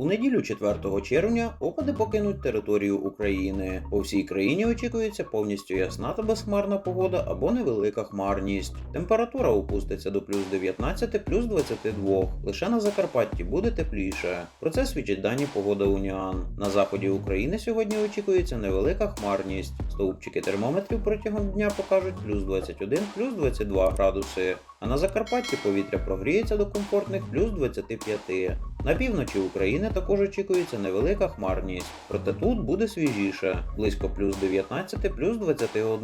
У неділю 4 червня опади покинуть територію України. По всій країні очікується повністю ясна та безхмарна погода або невелика хмарність. Температура опуститься до плюс 19, плюс 22. Лише на Закарпатті буде тепліше. Про це свідчить дані погода Уніан. На заході України сьогодні очікується невелика хмарність. Стовпчики термометрів протягом дня покажуть плюс 21, плюс 22 градуси. А на Закарпатті повітря прогріється до комфортних плюс 25. На півночі України також очікується невелика хмарність, проте тут буде свіжіше, близько плюс 19, плюс 21,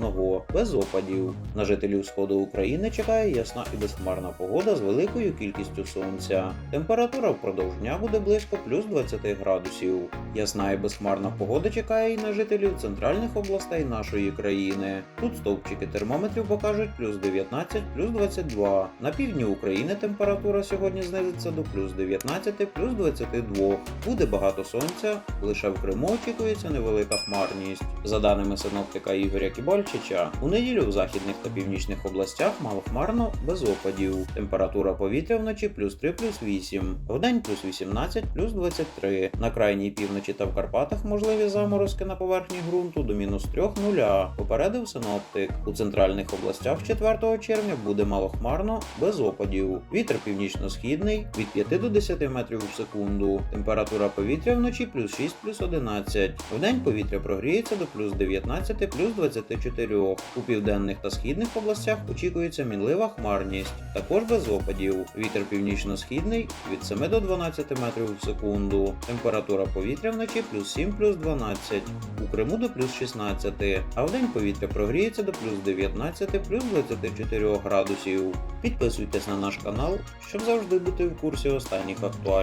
без опадів. На жителів сходу України чекає ясна і безхмарна погода з великою кількістю сонця. Температура впродовж дня буде близько плюс 20 градусів. Ясна і безхмарна погода чекає і на жителів центральних областей нашої країни. Тут стовпчики термометрів покажуть плюс 19, плюс 22. На півдні України температура сьогодні знизиться до плюс 19, плюс 22. Буде багато сонця, лише в Криму очікується невелика хмарність. За даними синоптика Ігоря Кібальчича, у неділю в західних та північних областях малохмарно без опадів. Температура повітря вночі плюс 3 плюс 8, вдень плюс 18 плюс 23. На крайній півночі та в Карпатах можливі заморозки на поверхні ґрунту до мінус 3 нуля. Попередив синоптик. У центральних областях 4 червня буде малохмарно без опадів. Вітер північно-східний від 5 до 10 метрів в секунду. Температура повітря вночі плюс 6 плюс 11. Вдень повітря прогріється до плюс 19 плюс 24. У південних та східних областях очікується мінлива хмарність, також без опадів. Вітер північно-східний від 7 до 12 метрів в секунду. Температура повітря вночі плюс 7 плюс 12. У Криму до плюс 16, а вдень повітря прогріється до плюс 19 плюс 24 градусів. Підписуйтесь на наш канал, щоб завжди бути в курсі останніх